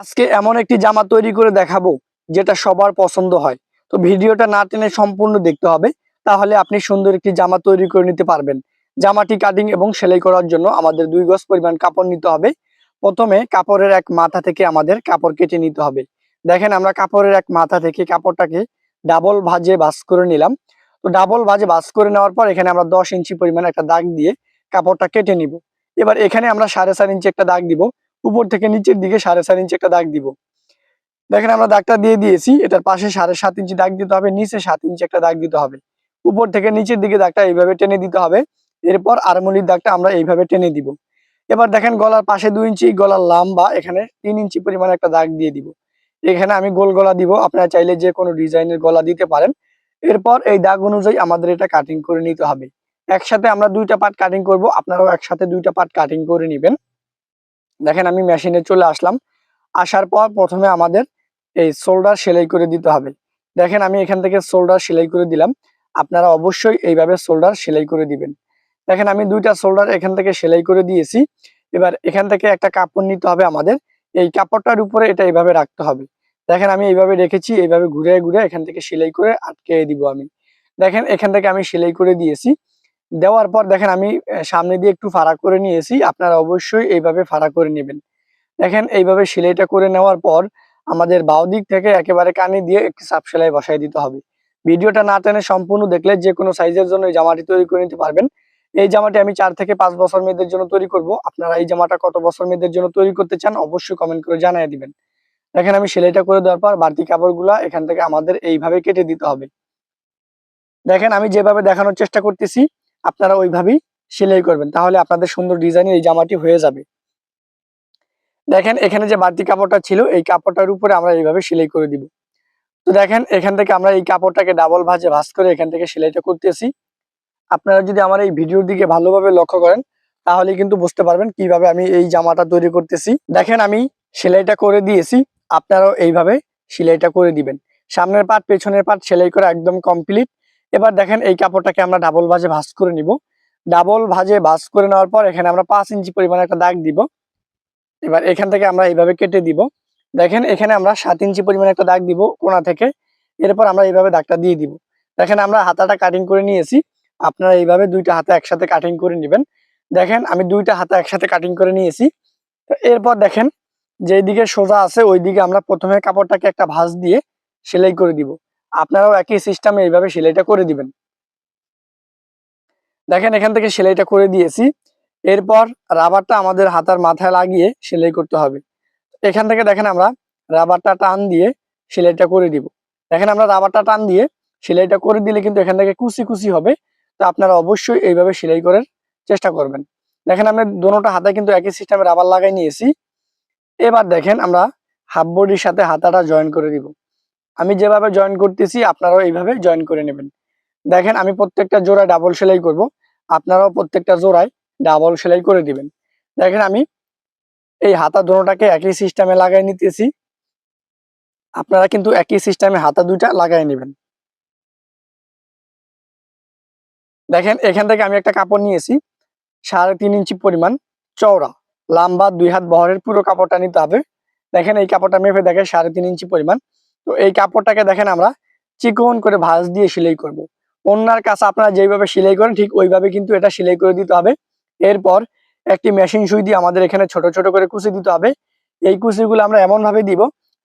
আজকে এমন একটি জামা তৈরি করে দেখাবো, যেটা সবার পছন্দ হয়। তো ভিডিওটা না টেনে সম্পূর্ণ দেখতে হবে, তাহলে আপনি সুন্দর একটি জামা তৈরি করে নিতে পারবেন। জামাটি কাটিং এবং সেলাই করার জন্য আমাদের দুই গজ পরিমাণ কাপড় নিতে হবে। প্রথমে কাপড়ের এক মাথা থেকে আমাদের কাপড় কেটে নিতে হবে। দেখেন আমরা কাপড়ের এক মাথা থেকে কাপড়টাকে ডাবল ভাজে বাস করে নিলাম। তো ডাবল ভাজে বাস করে নেওয়ার পর এখানে আমরা দশ ইঞ্চি পরিমাণ একটা দাগ দিয়ে কাপড়টা কেটে নিব। এবার এখানে আমরা সাড়ে চার ইঞ্চি একটা দাগ দিব। উপর থেকে নিচের দিকে সাড়ে চার ইঞ্চি একটা দাগ দিব। দেখেন আমরা দাগটা দিয়ে দিয়েছি, এটার পাশে সাড়ে সাত ইঞ্চি দাগ দিতে হবে, নিচে সাত ইঞ্চি একটা দাগ দিতে হবে। উপর থেকে নিচের দিকে দাগটা এইভাবে টেনে দিতে হবে, এরপর আরমুলির দাগটা আমরা এইভাবে টেনে দিব। এবার দেখেন গলার পাশে দুই ইঞ্চি, গলার লাম্বা, এখানে তিন ইঞ্চি পরিমাণে একটা দাগ দিয়ে দিব। এখানে আমি গোল গলা দিব, আপনারা চাইলে যে কোনো ডিজাইনের গলা দিতে পারেন। এরপর এই দাগ অনুযায়ী আমাদের এটা কাটিং করে নিতে হবে। একসাথে আমরা দুইটা পার্ট কাটিং করব, আপনারাও একসাথে দুইটা পার্ট কাটিং করে নেবেন। দেখেন আমি মেশিনে চলে আসলাম। আসার পর প্রথমে আমাদের এই শোল্ডার সেলাই করে দিতে হবে। দেখেন আমি এখান থেকে শোল্ডার সেলাই করে দিলাম। আপনারা অবশ্যই এইভাবে শোল্ডার সেলাই করে দিবেন। দেখেন আমি দুইটা শোল্ডার এখান থেকে সেলাই করে দিয়েছি। এবার এখান থেকে একটা কাপড় নিতে হবে আমাদের। এই কাপড়টার উপরে এটা এইভাবে রাখতে হবে। দেখেন আমি এইভাবে রেখেছি, এইভাবে ঘুরে ঘুরে এখান থেকে সেলাই করে আটকে দিব আমি। দেখেন এখান থেকে আমি সেলাই করে দিয়েছি। দেওয়ার পর দেখেন আমি সামনে দিয়ে একটু ফাড়া করে নিয়েছি। আপনারা অবশ্যই এইভাবে ফাড়া করে নেবেন। দেখেন এইভাবে সেলাইটা করে নেওয়ার পর আমাদের বাউ দিক থেকে একেবারে কানে দিয়ে একটি সাপ সেলাই বসাই দিতে হবে। ভিডিওটা না টেনে সম্পূর্ণ দেখলে যে কোনো সাইজের জন্য এই জামাটি তৈরি করে নিতে পারবেন। এই জামাটি আমি চার থেকে পাঁচ বছর মেয়েদের জন্য তৈরি করব। আপনারা এই জামাটা কত বছর মেয়েদের জন্য তৈরি করতে চান অবশ্যই কমেন্ট করে জানিয়ে দিবেন। দেখেন আমি সেলাইটা করে দেওয়ার পর বাড়তি কাপড়গুলা এখান থেকে আমাদের এইভাবে কেটে দিতে হবে। দেখেন আমি যেভাবে দেখানোর চেষ্টা করতেছি আপনারা ওইভাবেই সেলাই করবেন। তাহলে আপনাদের সুন্দর ডিজাইনের এই জামাটি হয়ে যাবে। দেখেন, এখানে যে বাড়তি কাপড়টা ছিল, এই কাপড়টার উপরে আমরা এইভাবে সেলাই করে দিব। তো দেখেন, এখান থেকে আমরা এই কাপড়টাকে ডাবল ভাজে ভাজ করে এখান থেকে সেলাইটা করতেছি। আপনারা যদি আমার এই ভিডিওর দিকে ভালোভাবে লক্ষ্য করেন, তাহলে কিন্তু বুঝতে পারবেন কীভাবে আমি এই জামাটা তৈরি করতেছি। দেখেন, আমি সেলাইটা করে দিয়েছি। আপনারাও এইভাবে সেলাইটা করে দিবেন। সামনের পাট, পেছনের পাট সেলাই করা একদম কমপ্লিট এবার দেখেন এই কাপড়টাকে আমরা ডাবল ভাজে ভাজ করে নিব। ডাবল ভাজে ভাজ করে নেওয়ার পর এখানে আমরা পাঁচ ইঞ্চি পরিমাণে একটা দাগ দিব। এবার এখান থেকে আমরা এইভাবে কেটে দিব। দেখেন এখানে আমরা সাত ইঞ্চি পরিমাণে একটা দাগ দিব কোনা থেকে। এরপর আমরা এইভাবে দাগটা দিয়ে দিব। দেখেন আমরা হাতাটা কাটিং করে নিয়েছি। আপনারা এইভাবে দুইটা হাতে একসাথে কাটিং করে নেবেন। দেখেন আমি দুইটা হাতে একসাথে কাটিং করে নিয়েছি। তো এরপর দেখেন যেই দিকে সোজা আছে ওই দিকে আমরা প্রথমে কাপড়টাকে একটা ভাঁজ দিয়ে সেলাই করে দিব। আপনারাও একই সিস্টেমে এইভাবে সেলাইটা করে দিবেন। দেখেন, এখান থেকে সেলাইটা করে দিয়েছি। এরপর রাবারটা আমাদের হাতার মাথায় লাগিয়ে সেলাই করতে হবে। এখান থেকে দেখেন আমরা রাবারটা টান দিয়ে সেলাইটা করে দিব। দেখেন, আমরা রাবারটা টান দিয়ে সেলাইটা করে দিলে কিন্তু এখান থেকে কুচি কুচি হবে। তো আপনারা অবশ্যই এইভাবে সেলাই করার চেষ্টা করবেন। দেখেন, আমরা দোনোটা হাতে কিন্তু একই সিস্টেমে রাবার লাগাই নিয়েছি। এবার দেখেন, আমরা হাফ বডির সাথে হাতাটা জয়েন করে দিব। আমি যেভাবে জয়েন করতেছি, আপনারাও এইভাবে জয়েন করে নেবেন। দেখেন, আমি প্রত্যেকটা জোড়ায় ডাবল সেলাই করব। আপনারাও প্রত্যেকটা জোড়ায় ডাবল সেলাই করে দিবেন। দেখেন, আমি এই হাতা দোনোটাকে একই সিস্টেমে লাগাই নিতেছি। আপনারা কিন্তু একই সিস্টেমে হাতা দুইটা লাগাই নেবেন। দেখেন, এখান থেকে আমি একটা কাপড় নিয়েছি। সাড়ে তিন ইঞ্চি পরিমাণ চওড়া। লম্বা দুই হাত বহরের পুরো কাপড়টা নিতে হবে। দেখেন, এই কাপড়টা মেপে দেখেন, সাড়ে তিন ইঞ্চি পরিমাণ তো এই কাপড়টাকে দেখেন আমরা চিকন করে ভাঁজ দিয়ে সেলাই করব। অন্যার কাছে আপনারা যেইভাবে সেলাই করেন, ঠিক ওইভাবে কিন্তু এটা সেলাই করে দিতে হবে। এরপর একটি মেশিন সুই দিয়ে আমাদের এখানে ছোট ছোট করে কুচি দিতে হবে। এই কুচিগুলো আমরা এমন ভাবে দিব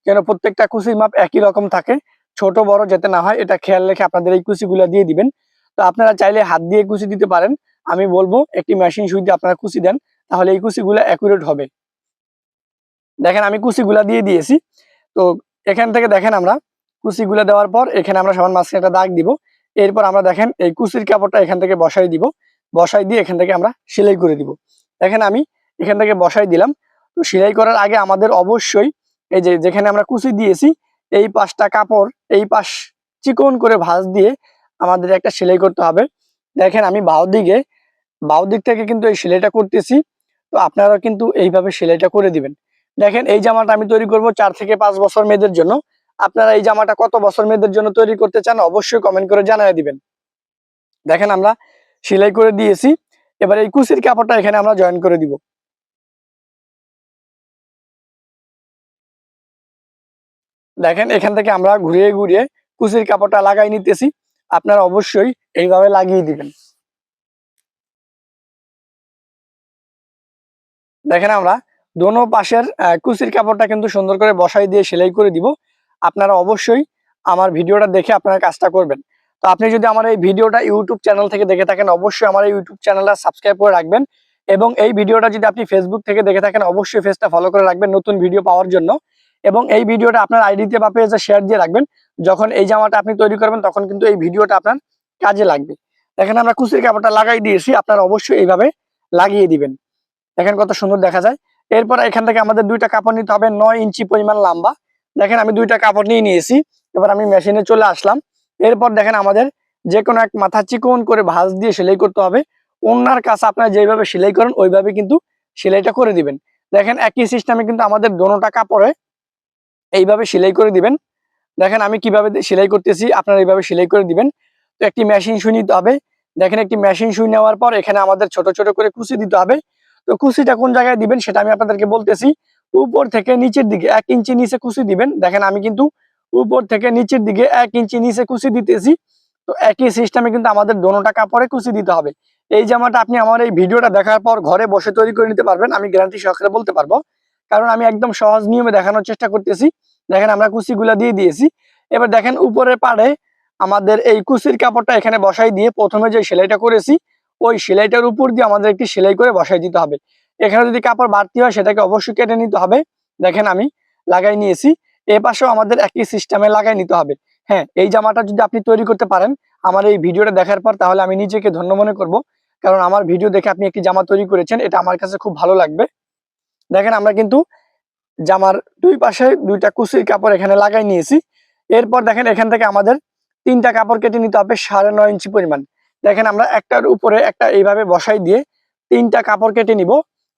যেন প্রত্যেকটা কুচির মাপ একই রকম থাকে, ছোট, বড় যাতে না হয়, এটা খেয়াল রেখে আপনাদের এই কুচিগুলো দিয়ে দিবেন। তো আপনারা চাইলে হাত দিয়ে কুচি দিতে পারেন। আমি বলব একটি মেশিন সুই দিয়ে আপনারা কুচি দেন, তাহলে এই কুচিগুলো অ্যাকুরেট হবে। দেখেন আমি কুচিগুলা দিয়ে দিয়েছি। তো এখান থেকে দেখেন আমরা কুচিগুলা দেওয়ার পর এখানে আমরা সমান মাঝখানে একটা দাগ দিব। এরপর আমরা দেখেন এই কুচির কাপড়টা এখান থেকে বসাই দিব। বসাই দিয়ে এখান থেকে আমরা সেলাই করে দিব। দেখেন আমি এখান থেকে বসাই দিলাম। তো সেলাই করার আগে আমাদের অবশ্যই এই যে যেখানে আমরা কুচি দিয়েছি, এই পাশটা কাপড়, এই পাশ চিকন করে ভাঁজ দিয়ে আমাদের একটা সেলাই করতে হবে। দেখেন আমি বাউ দিকে বাউ দিক থেকে কিন্তু এই সেলাইটা করতেছি। তো আপনারা কিন্তু এইভাবে সেলাইটা করে দিবেন। দেখেন, এই জামাটা আমি তৈরি করব চার থেকে পাঁচ বছর মেয়েদের জন্য। আপনারা এই জামাটা কত বছর মেয়েদের জন্য তৈরি করতে চান অবশ্যই কমেন্ট করে জানিয়ে দিবেন। দেখেন, আমরা সেলাই করে দিয়েছি। এবার এই কুচির কাপড়টা এখানে আমরা জয়েন করে দিব। দেখেন, এখান থেকে আমরা ঘুরিয়ে ঘুরিয়ে কুচির কাপড়টা লাগাই নিতেছি। আপনারা অবশ্যই এইভাবে লাগিয়ে দিবেন। দেখেন, আমরা দোনো পাশের কুচির কাপড়টা কিন্তু সুন্দর করে বসাই দিয়ে সেলাই করে দিব। আপনারা অবশ্যই আমার ভিডিওটা দেখে আপনারা কাজটা করবেন। তো আপনি যদি আমার এই ভিডিওটা ইউটিউব চ্যানেল থেকে দেখে থাকেন, অবশ্যই আমার এই ইউটিউব চ্যানেলটা সাবস্ক্রাইব করে রাখবেন এবং এই ভিডিওটা যদি আপনি ফেসবুক থেকে দেখে থাকেন, অবশ্যই পেজটা ফলো করে রাখবেন নতুন ভিডিও পাওয়ার জন্য। এবং এই ভিডিওটা আপনার আইডিতে বা পেজে শেয়ার দিয়ে রাখবেন। যখন এই জামাটা আপনি তৈরি করবেন, তখন কিন্তু এই ভিডিওটা আপনার কাজে লাগবে। দেখেন আমরা কুচির কাপড়টা লাগাই দিয়েছি, আপনারা অবশ্যই এইভাবে লাগিয়ে দিবেন। দেখেন কত সুন্দর দেখা যায়। এরপর এখান থেকে আমাদের দুইটা কাপড় নিতে হবে নয় ইঞ্চি পরিমাণ লম্বা। দেখেন আমি দুইটা কাপড় নিয়ে নিয়েছি। এবার আমি মেশিনে চলে আসলাম। এরপর দেখেন আমাদের যে কোনো এক মাথা চিকন করে ভাঁজ দিয়ে সেলাই করতে হবে। অন্যার কাছে আপনারা যেভাবে সেলাই করেন, ওইভাবে কিন্তু সেলাইটা করে দিবেন। দেখেন একই সিস্টেমে কিন্তু আমাদের দোনোটা কাপড়ে এইভাবে সেলাই করে দিবেন। দেখেন আমি কীভাবে সেলাই করতেছি, আপনারা এইভাবে সেলাই করে দিবেন। তো একটি মেশিন সুই নিতে হবে। দেখেন একটি মেশিন সুই নেওয়ার পর এখানে আমাদের ছোট ছোট করে কুচি দিতে হবে। তো কুচিটা কোন জায়গায় দিবেন সেটা আমি আপনাদেরকে বলতেছি। উপর থেকে নিচের দিকে এক ইঞ্চি নিচে কুচি দিবেন। দেখেন আমি কিন্তু উপর থেকে নিচের দিকে এক ইঞ্চি নিচে কুচি দিতেছি। তো একই সিস্টেমে কিন্তু আমাদের দোনোটা কাপড়ে কুচি দিতে হবে। এই জামাটা আপনি আমার এই ভিডিওটা দেখার পর ঘরে বসে তৈরি করে নিতে পারবেন। আমি গ্যারান্টি সহকারে বলতে পারব। কারণ আমি একদম সহজ নিয়মে দেখানোর চেষ্টা করতেছি। দেখেন আমরা কুচিগুলা দিয়ে দিয়েছি। এবার দেখেন উপরের পাড়ে আমাদের এই কুচির কাপড়টা এখানে বসাই দিয়ে প্রথমে যে সেলাইটা করেছি ওই সেলাইটার উপর দিয়ে আমাদের একটি সেলাই করে বসাই দিতে হবে। এখানে যদি কাপড় বাড়তি হয়, সেটাকে অবশ্যই কেটে নিতে হবে। দেখেন আমি লাগাই নিয়েছি। এ পাশেও আমাদের একই সিস্টেমে লাগাই নিতে হবে। হ্যাঁ এই জামাটা যদি আপনি তৈরি করতে পারেন, আমার এই ভিডিওটা দেখার পর তাহলে আমি নিজেকে ধন্য মনে করব। কারণ আমার ভিডিও দেখে আপনি একটি জামা তৈরি করেছেন, এটা আমার কাছে খুব ভালো লাগবে। দেখেন আমরা কিন্তু জামার দুই পাশে দুইটা কুচির কাপড় এখানে লাগাই নিয়েছি। এরপর দেখেন এখান থেকে আমাদের তিনটা কাপড় কেটে নিতে হবে সাড়ে নয় ইঞ্চি পরিমাণ। দেখেন আমরা একটার উপরে একটা এইভাবে বসাই দিয়ে তিনটা কাপড় কেটে নিব।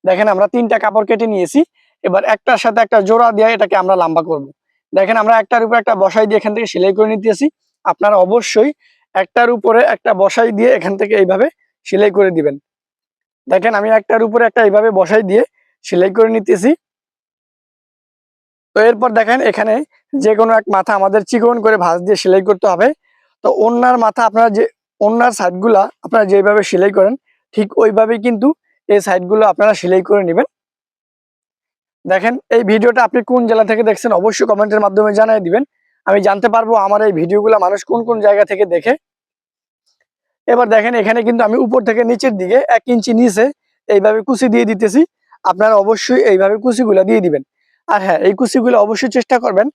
দেখেন আমরা তিনটা কাপড় কেটে নিয়েছি। এবার একটার সাথে একটা জোড়া দিয়ে এটাকে আমরা লম্বা করব। দেখেন আমরা একটার উপরে একটা বসাই দিয়ে এখান থেকে সেলাই করে নিতেছি। আপনারা অবশ্যই একটার উপরে একটা বসাই দিয়ে এখান থেকে এইভাবে সেলাই করে দিবেন। দেখেন আমি একটার উপরে একটা এইভাবে বসাই দিয়ে সেলাই করে নিতেছি। তো এরপর দেখেন এখানে যে কোনো এক মাথা আমাদের চিকন করে ভাঁজ দিয়ে সেলাই করতে হবে। তো অন্যার মাথা আপনারা যে অন্যার সাইডগুলা আপনারা যেভাবে সেলাই করেন, ঠিক ওইভাবেই কিন্তু এই সাইডগুলো আপনারা সেলাই করে নেবেন। দেখেন, এই ভিডিওটা আপনি কোন জেলা থেকে দেখছেন অবশ্যই কমেন্টের মাধ্যমে জানিয়ে দিবেন। আমি জানতে পারব আমার এই ভিডিওগুলো মানুষ কোন কোন জায়গা থেকে দেখে। এবার দেখেন, এখানে কিন্তু আমি উপর থেকে নিচের দিকে এক ইঞ্চি নিচে এইভাবে কুচি দিয়ে দিতেছি। আপনারা অবশ্যই এইভাবে কুচিগুলা দিয়ে দিবেন। আর হ্যাঁ এই কুচিগুলো অবশ্যই চেষ্টা করবেন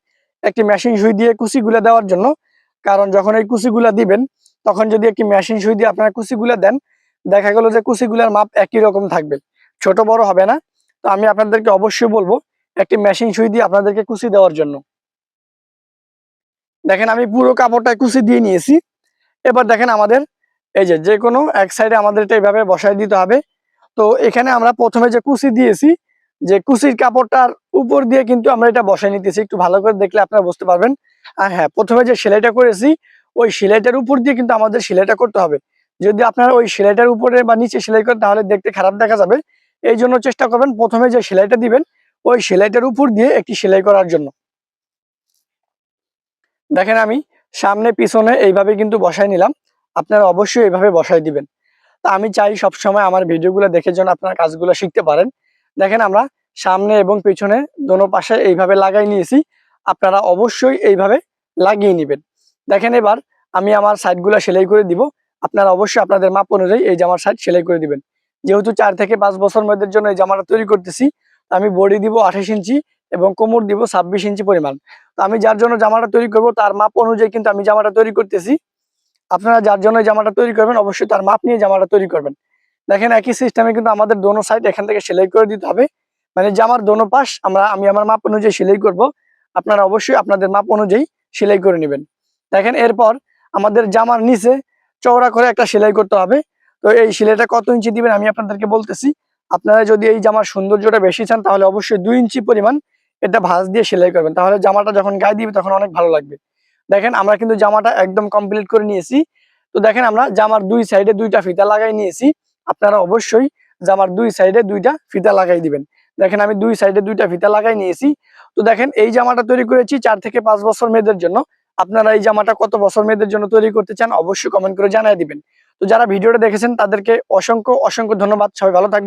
একটি মেশিন সুই দিয়ে কুচিগুলা দেওয়ার জন্য। কারণ যখন এই কুচিগুলা দিবেন তখন যদি একটি মেশিন সুই দিয়ে আপনারা কুচিগুলা দেন, দেখা গেল যে কুচিগুলার মাপ একই রকম থাকবে। ছোট বড় হবে না। তো আমি আপনাদেরকে অবশ্যই বলব, একটি মেশিন সুই দিয়ে আপনাদেরকে কুচি দেওয়ার জন্য। দেখেন আমি পুরো কাপড়টা কুচি দিয়ে নিয়েছি। এবার দেখেন আমাদের, এই যে যে কোনো এক সাইডে আমাদের এটা এইভাবে বসাই দিতে হবে। তো এখানে আমরা প্রথমে যে কুচি দিয়েছি, যে কুচির কাপড়টার উপর দিয়ে কিন্তু আমরা এটা বসাই নিতেছি। একটু ভালো করে দেখলে আপনারা বুঝতে পারবেন। আর হ্যাঁ প্রথমে যে সেলাইটা করেছি ওই সেলাইটার উপর দিয়ে কিন্তু আমাদের সেলাইটা করতে হবে। যদি আপনারা ওই সেলাইটার উপরে বা নিচে সেলাই করেন, তাহলে দেখতে খারাপ দেখা যাবে। এই জন্য চেষ্টা করবেন প্রথমে যে সেলাইটা দিবেন, ওই সেলাইটার উপর দিয়ে একটি সেলাই করার জন্য। দেখেন আমি সামনে, পিছনে এইভাবে কিন্তু বসাই নিলাম। আপনারা অবশ্যই এইভাবে বসাই দিবেন। তা আমি চাই সবসময় আমার ভিডিওগুলো দেখে যেন আপনারা কাজগুলো শিখতে পারেন। দেখেন আমরা সামনে এবং পিছনে দোনো পাশে এইভাবে লাগাই নিয়েছি। আপনারা অবশ্যই এইভাবে লাগিয়ে নেবেন। দেখেন এবার আমি আমার সাইডগুলো সেলাই করে দিব। আপনারা অবশ্যই আপনাদের মাপ অনুযায়ী এই জামার সাইড সেলাই করে দিবেন। যেহেতু চার থেকে পাঁচ বছর মেয়েদের জন্য এই জামাটা তৈরি করতেছি, আমি বডি দিব আঠাশ ইঞ্চি এবং কোমর দিব ছাব্বিশ ইঞ্চি পরিমাণ। তো আমি যার জন্য জামাটা তৈরি করব, তার মাপ অনুযায়ী কিন্তু আমি জামাটা তৈরি করতেছি। আপনারা যার জন্য জামাটা তৈরি করবেন, অবশ্যই তার মাপ নিয়ে জামাটা তৈরি করবেন। দেখেন একই সিস্টেমে কিন্তু আমাদের দোনো সাইড এখান থেকে সেলাই করে দিতে হবে। মানে জামার দোনো পাশ, আমরা, আমি আমার মাপ অনুযায়ী সেলাই করব। আপনারা অবশ্যই আপনাদের মাপ অনুযায়ী সেলাই করে নেবেন। দেখেন এরপর আমাদের জামার নিচে চওড়া করে একটা সেলাই করতে হবে। তো এই সেলাইটা কত ইঞ্চি দিবেন আমি আপনাদেরকে বলতেছি। আপনারা যদি এই জামার সৌন্দর্যটা বেশি চান তাহলে অবশ্যই দুই ইঞ্চি পরিমাণ এটা ভাঁজ দিয়ে সেলাই করবেন। তাহলে জামাটা যখন গায়ে দিবে তখন অনেক ভালো লাগবে। দেখেন আমরা কিন্তু জামাটা একদম কমপ্লিট করে নিয়েছি। তো দেখেন আমরা জামার দুই সাইডে দুইটা ফিতা লাগাই নিয়েছি। আপনারা অবশ্যই জামার দুই সাইডে দুইটা ফিতা লাগাই দিবেন। দেখেন আমি দুই সাইডে দুইটা ফিতা লাগাই নিয়েছি। তো দেখেন এই জামাটা তৈরি করেছি চার থেকে পাঁচ বছর মেয়েদের জন্য। আপনারা এই জামাটা কত বছর মেয়েদের জন্য তৈরি করতে চান, অবশ্যই কমেন্ট করে জানিয়ে দিবেন। তো যারা ভিডিওটা দেখেছেন, তাদেরকে অসংখ্য অসংখ্য ধন্যবাদ। সবাই ভালো থাকবেন।